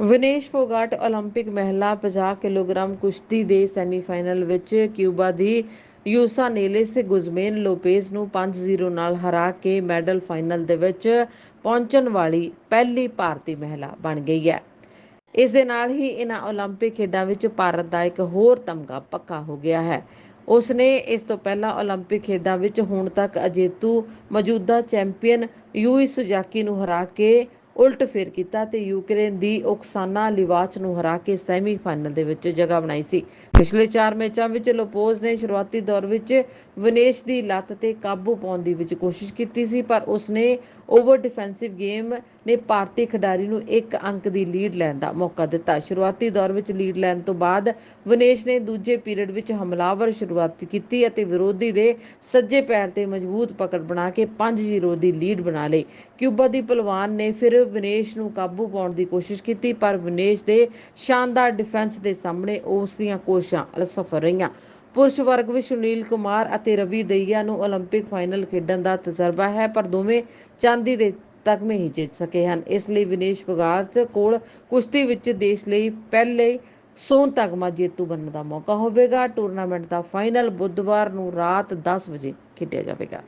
ਵਿਨੇਸ਼ ਫੋਗਾਟ 올림픽 ਮਹਿਲਾ 50 ਕਿਲੋਗ੍ਰਾਮ ਕੁਸ਼ਤੀ ਦੇ ਸੈਮੀਫਾਈਨਲ ਵਿੱਚ ਕਿਊਬਾ ਦੀ ਯੂਸਾ ਨੇਲੇਸ ਗੁਜ਼ਮੇਨ ਲੋਪੇਜ਼ ਨੂੰ 5-0 ਨਾਲ ਹਰਾ ਕੇ ਮੈਡਲ ਫਾਈਨਲ ਦੇ ਵਿੱਚ ਪਹੁੰਚਣ ਵਾਲੀ ਪਹਿਲੀ ਭਾਰਤੀ ਮਹਿਲਾ ਬਣ ਗਈ ਹੈ ਇਸ ਦੇ ਨਾਲ ਹੀ ਇਹਨਾਂ 올림픽 ਖੇਡਾਂ ਵਿੱਚ ਭਾਰਤ ਦਾ ਇੱਕ ਹੋਰ ਤਮਗਾ ਪੱਕਾ ਹੋ ਗਿਆ ਹੈ ਉਸ ਨੇ ਇਸ ਤੋਂ ਪਹਿਲਾਂ 올림픽 ਖੇਡਾਂ ਵਿੱਚ ਹੁਣ ਤੱਕ ਅਜੇਤੂ ਮੌਜੂਦਾ ਚੈਂਪੀਅਨ ਯੂਈ ਸੁਜ਼ਾਕੀ ਨੂੰ ਹਰਾ ਕੇ ਉਲਟ ਫੇਰ ਕੀਤਾ ਤੇ ਯੂਕਰੇਨ ਦੀ ਓਕਸਾਨਾ ਲਿਵਾਚ ਨੂੰ ਹਰਾ ਕੇ ਸੈਮੀਫਾਈਨਲ ਦੇ ਵਿੱਚ ਜਗ੍ਹਾ ਬਣਾਈ ਸੀ। ਪਿਛਲੇ 4 ਮੈਚਾਂ ਵਿੱਚ ਲੋਪੋਜ਼ ਨੇ ਸ਼ੁਰੂਆਤੀ ਦੌਰ ਵਿੱਚ ਵਿਨੇਸ਼ ਦੀ ਲੱਤ ਤੇ ਕਾਬੂ ਪਾਉਣ ਦੀ ਵਿੱਚ ਕੋਸ਼ਿਸ਼ ਕੀਤੀ ਸੀ, ਪਰ ਉਸਨੇ ਓਵਰ ਡਿਫੈਂਸਿਵ ਗੇਮ ਨੇ ਭਾਰਤੀ ਖਿਡਾਰੀ ਨੂੰ ਇੱਕ ਅੰਕ ਦੀ ਲੀਡ ਲੈਣ ਦਾ ਮੌਕਾ ਦਿੱਤਾ। ਸ਼ੁਰੂਆਤੀ ਦੌਰ ਵਿੱਚ ਲੀਡ ਲੈਣ ਤੋਂ ਬਾਅਦ ਵਿਨੇਸ਼ ਨੇ ਦੂਜੇ ਪੀਰੀਅਡ ਵਿੱਚ ਹਮਲਾਵਰ ਸ਼ੁਰੂਆਤ ਕੀਤੀ ਅਤੇ ਵਿਰੋਧੀ ਦੇ ਸੱਜੇ ਪੈਰ ਤੇ ਮਜ਼ਬੂਤ ਪਕੜ ਬਣਾ ਕੇ 5-0 ਦੀ ਲੀਡ ਬਣਾ ਲਈ। ਕਿਊਬਾ ਦੀ ਪਹਿਲਵਾਨ ਨੇ ਫਿਰ ਵਿਨੇਸ਼ ਨੂੰ ਕਾਬੂ ਪਾਉਣ ਦੀ ਕੋਸ਼ਿਸ਼ ਕੀਤੀ ਪਰ ਵਿਨੇਸ਼ ਦੇ ਸ਼ਾਨਦਾਰ ਡਿਫੈਂਸ ਦੇ ਸਾਹਮਣੇ ਉਸ ਦੀਆਂ ਕੋਸ਼ਿਸ਼ਾਂ ਅਸਫਲ ਰਹੀਆਂ ਪੁਰਸ਼ ਵਰਗ ਵਿੱਚ ਸੁਨੀਲ ਕੁਮਾਰ ਅਤੇ ਰਵੀ ਦਈਆ ਨੂੰ 올림픽 ਫਾਈਨਲ ਖੇਡਣ ਦਾ ਤਜਰਬਾ ਹੈ ਪਰ ਦੋਵੇਂ ਚਾਂਦੀ ਦੇ ਤਗਮੇ ਹੀ ਜਿੱਤ ਸਕੇ ਹਨ ਇਸ ਲਈ ਵਿਨੇਸ਼ ਫੋਗਾਟ ਕੋਲ ਕੁਸ਼ਤੀ ਵਿੱਚ ਦੇਸ਼ ਲਈ ਪਹਿਲੇ ਸੋਨ ਤਗਮਾ ਜੇਤੂ ਬਣਨ ਦਾ ਮੌਕਾ ਹੋਵੇਗਾ ਟੂਰਨਾਮੈਂਟ ਦਾ ਫਾਈਨਲ ਬੁੱਧਵਾਰ ਨੂੰ ਰਾਤ 10 ਵਜੇ ਖੇਡਿਆ ਜਾਵੇਗਾ